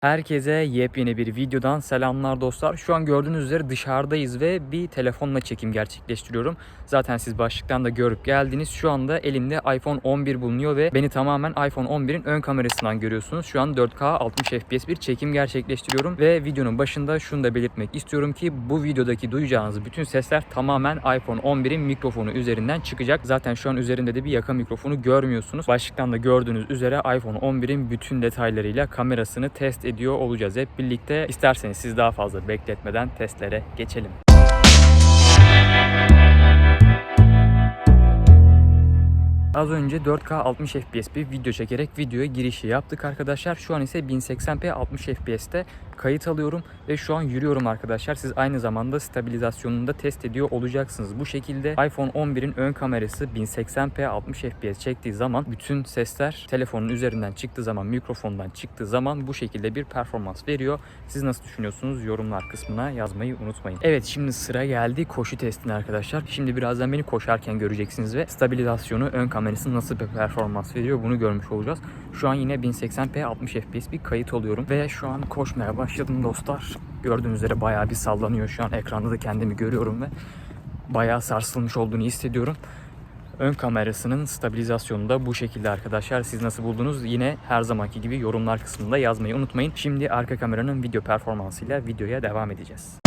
Herkese yepyeni bir videodan selamlar dostlar. Şu an gördüğünüz üzere dışarıdayız ve bir telefonla çekim gerçekleştiriyorum. Zaten siz başlıktan da görüp geldiniz. Şu anda elimde iPhone 11 bulunuyor ve beni tamamen iPhone 11'in ön kamerasından görüyorsunuz. Şu an 4K 60 FPS bir çekim gerçekleştiriyorum ve videonun başında şunu da belirtmek istiyorum ki bu videodaki duyacağınız bütün sesler tamamen iPhone 11'in mikrofonu üzerinden çıkacak. Zaten şu an üzerinde de bir yaka mikrofonu görmüyorsunuz. Başlıktan da gördüğünüz üzere iPhone 11'in bütün detaylarıyla kamerasını test ediyor olacağız hep birlikte. İsterseniz siz daha fazla bekletmeden testlere geçelim. Az önce 4K 60 FPS bir video çekerek videoya girişi yaptık arkadaşlar. Şu an ise 1080p 60 FPS'te kayıt alıyorum ve şu an yürüyorum arkadaşlar. Siz aynı zamanda stabilizasyonunu da test ediyor olacaksınız. Bu şekilde iPhone 11'in ön kamerası 1080p 60 FPS çektiği zaman bütün sesler telefonun üzerinden çıktığı zaman, mikrofondan çıktığı zaman bu şekilde bir performans veriyor. Siz nasıl düşünüyorsunuz? Yorumlar kısmına yazmayı unutmayın. Evet şimdi sıra geldi koşu testine arkadaşlar. Şimdi birazdan beni koşarken göreceksiniz ve stabilizasyonu ön kamerası nasıl bir performans veriyor bunu görmüş olacağız. Şu an yine 1080p 60 FPS bir kayıt alıyorum ve şu an koşmaya başladım dostlar. Gördüğünüz üzere bayağı bir sallanıyor şu an ekranda da kendimi görüyorum ve bayağı sarsılmış olduğunu hissediyorum. Ön kamerasının stabilizasyonu da bu şekilde arkadaşlar. Siz nasıl buldunuz? Yine her zamanki gibi yorumlar kısmında yazmayı unutmayın. Şimdi arka kameranın video performansıyla videoya devam edeceğiz.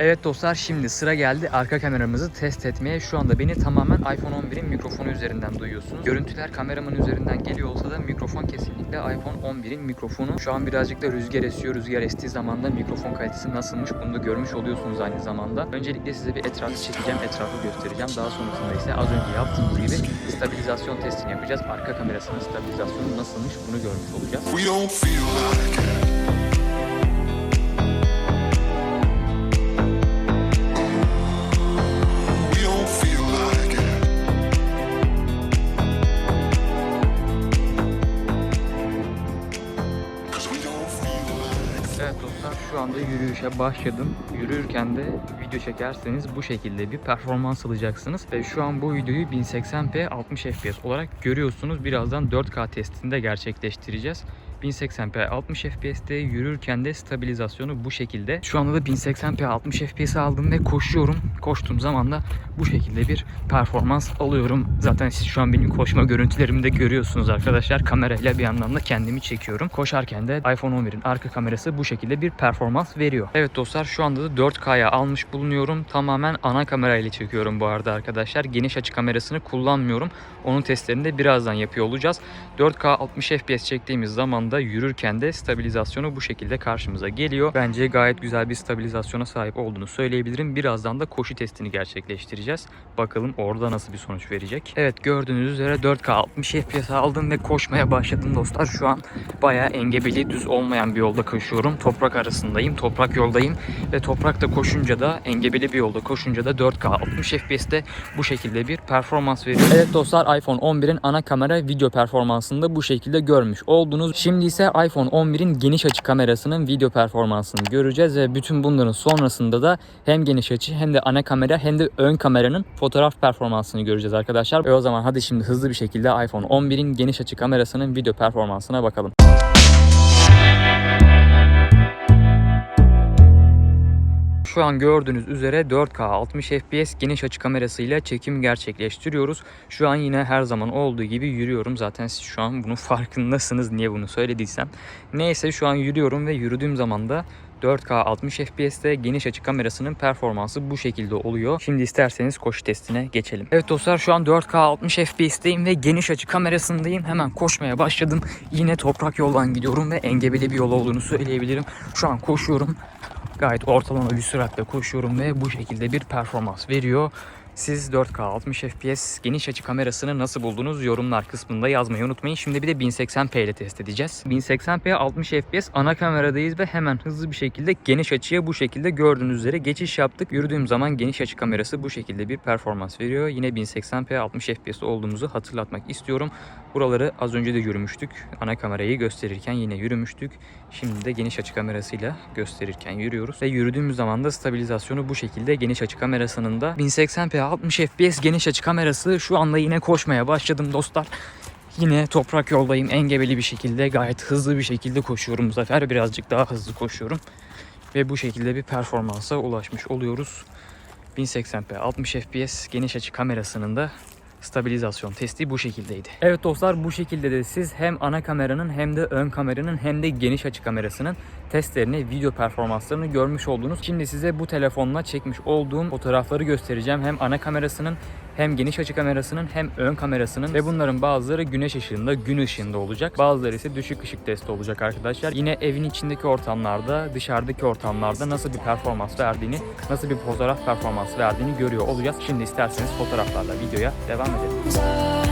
Evet dostlar şimdi sıra geldi arka kameramızı test etmeye. Şu anda beni tamamen iPhone 11'in mikrofonu üzerinden duyuyorsunuz. Görüntüler kameramın üzerinden geliyor olsa da mikrofon kesinlikle iPhone 11'in mikrofonu. Şu an birazcık da rüzgar esiyor. Rüzgar estiği zaman da mikrofon kalitesi nasılmış bunu da görmüş oluyorsunuz aynı zamanda. Öncelikle size bir etrafı çekeceğim, etrafı göstereceğim. Daha sonrasında ise az önce yaptığımız gibi stabilizasyon testini yapacağız. Arka kamerasının stabilizasyonu nasılmış bunu görmüş olacağız. We don't feel like anda yürüyüşe başladım. Yürürken de video çekerseniz bu şekilde bir performans alacaksınız. Ve şu an bu videoyu 1080p 60 fps olarak görüyorsunuz. Birazdan 4K testini de gerçekleştireceğiz. 1080p 60 FPS'te yürürken de stabilizasyonu bu şekilde. Şu anda da 1080p 60 FPS aldım ve koşuyorum. Koştuğum zaman da bu şekilde bir performans alıyorum. Zaten siz şu an benim koşma görüntülerimi de görüyorsunuz arkadaşlar. Kamerayla bir yandan da kendimi çekiyorum. Koşarken de iPhone 11'in arka kamerası bu şekilde bir performans veriyor. Evet dostlar şu anda da 4K'ya almış bulunuyorum. Tamamen ana kamerayla çekiyorum bu arada arkadaşlar. Geniş açı kamerasını kullanmıyorum. Onun testlerini de birazdan yapıyor olacağız. 4K 60 FPS çektiğimiz zaman da yürürken de stabilizasyonu bu şekilde karşımıza geliyor. Bence gayet güzel bir stabilizasyona sahip olduğunu söyleyebilirim. Birazdan da koşu testini gerçekleştireceğiz. Bakalım orada nasıl bir sonuç verecek. Evet gördüğünüz üzere 4K 60 FPS aldım ve koşmaya başladım dostlar. Şu an bayağı engebeli düz olmayan bir yolda koşuyorum. Toprak arasındayım. Toprak yoldayım ve toprakta koşunca da engebeli bir yolda koşunca da 4K 60 FPS'te bu şekilde bir performans veriyor. Evet dostlar iPhone 11'in ana kamera video performansını da bu şekilde görmüş oldunuz. Şimdi ise iPhone 11'in geniş açı kamerasının video performansını göreceğiz ve bütün bunların sonrasında da hem geniş açı hem de ana kamera hem de ön kameranın fotoğraf performansını göreceğiz arkadaşlar. Ve o zaman hadi şimdi hızlı bir şekilde iPhone 11'in geniş açı kamerasının video performansına bakalım. Şu an gördüğünüz üzere 4K 60 FPS geniş açı kamerasıyla çekim gerçekleştiriyoruz. Şu an yine her zaman olduğu gibi yürüyorum. Zaten siz şu an bunun farkındasınız niye bunu söylediysem. Neyse şu an yürüyorum ve yürüdüğüm zaman da 4K 60 FPS'te geniş açı kamerasının performansı bu şekilde oluyor. Şimdi isterseniz koşu testine geçelim. Evet dostlar şu an 4K 60 FPS'teyim ve geniş açı kamerasındayım. Hemen koşmaya başladım. Yine toprak yoldan gidiyorum ve engebeli bir yol olduğunu söyleyebilirim. Şu an koşuyorum. Gayet ortalama bir süratle koşuyorum ve bu şekilde bir performans veriyor. Siz 4K 60 FPS geniş açı kamerasını nasıl buldunuz yorumlar kısmında yazmayı unutmayın. Şimdi bir de 1080p ile test edeceğiz. 1080p 60 FPS ana kameradayız ve hemen hızlı bir şekilde geniş açıya bu şekilde gördüğünüz üzere geçiş yaptık. Yürüdüğüm zaman geniş açı kamerası bu şekilde bir performans veriyor. Yine 1080p 60 FPS olduğumuzu hatırlatmak istiyorum. Buraları az önce de yürümüştük. Ana kamerayı gösterirken yine yürümüştük. Şimdi de geniş açı kamerasıyla gösterirken yürüyoruz. Ve yürüdüğümüz zaman da stabilizasyonu bu şekilde geniş açı kamerasının da 1080p 60 FPS geniş açı kamerası şu anda yine koşmaya başladım dostlar. Yine toprak yoldayım engebeli bir şekilde gayet hızlı bir şekilde koşuyorum bu birazcık daha hızlı koşuyorum ve bu şekilde bir performansa ulaşmış oluyoruz. 1080p 60 fps geniş açı kamerasının da stabilizasyon testi bu şekildeydi. Evet dostlar bu şekilde de siz hem ana kameranın hem de ön kameranın hem de geniş açı kamerasının testlerini, video performanslarını görmüş oldunuz. Şimdi size bu telefonla çekmiş olduğum fotoğrafları göstereceğim. Hem ana kamerasının hem geniş açı kamerasının hem ön kamerasının ve bunların bazıları güneş ışığında, gün ışığında olacak. Bazıları ise düşük ışık testi olacak arkadaşlar. Yine evin içindeki ortamlarda, dışarıdaki ortamlarda nasıl bir performans verdiğini, nasıl bir fotoğraf performansı verdiğini görüyor olacağız. Şimdi isterseniz fotoğraflarla videoya devam edelim.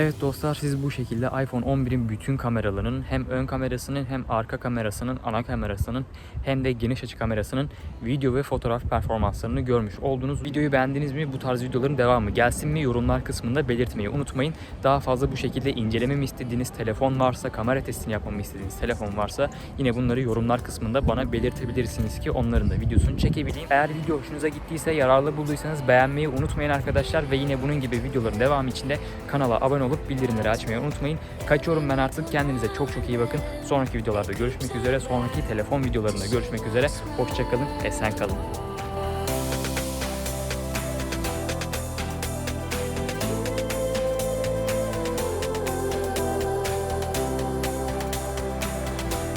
Evet dostlar siz bu şekilde iPhone 11'in bütün kameralarının hem ön kamerasının hem arka kamerasının, ana kamerasının hem de geniş açı kamerasının video ve fotoğraf performanslarını görmüş oldunuz. Videoyu beğendiniz mi? Bu tarz videoların devamı gelsin mi? Yorumlar kısmında belirtmeyi unutmayın. Daha fazla bu şekilde incelememi istediğiniz telefon varsa, kamera testini yapmamı istediğiniz telefon varsa yine bunları yorumlar kısmında bana belirtebilirsiniz ki onların da videosunu çekebileyim. Eğer video hoşunuza gittiyse, yararlı bulduysanız beğenmeyi unutmayın arkadaşlar ve yine bunun gibi videoların devamı için de kanala abone olup bildirimleri açmayı unutmayın. Kaçıyorum ben artık. Kendinize çok çok iyi bakın. Sonraki videolarda görüşmek üzere. Sonraki telefon videolarında görüşmek üzere. Hoşçakalın. Esen kalın.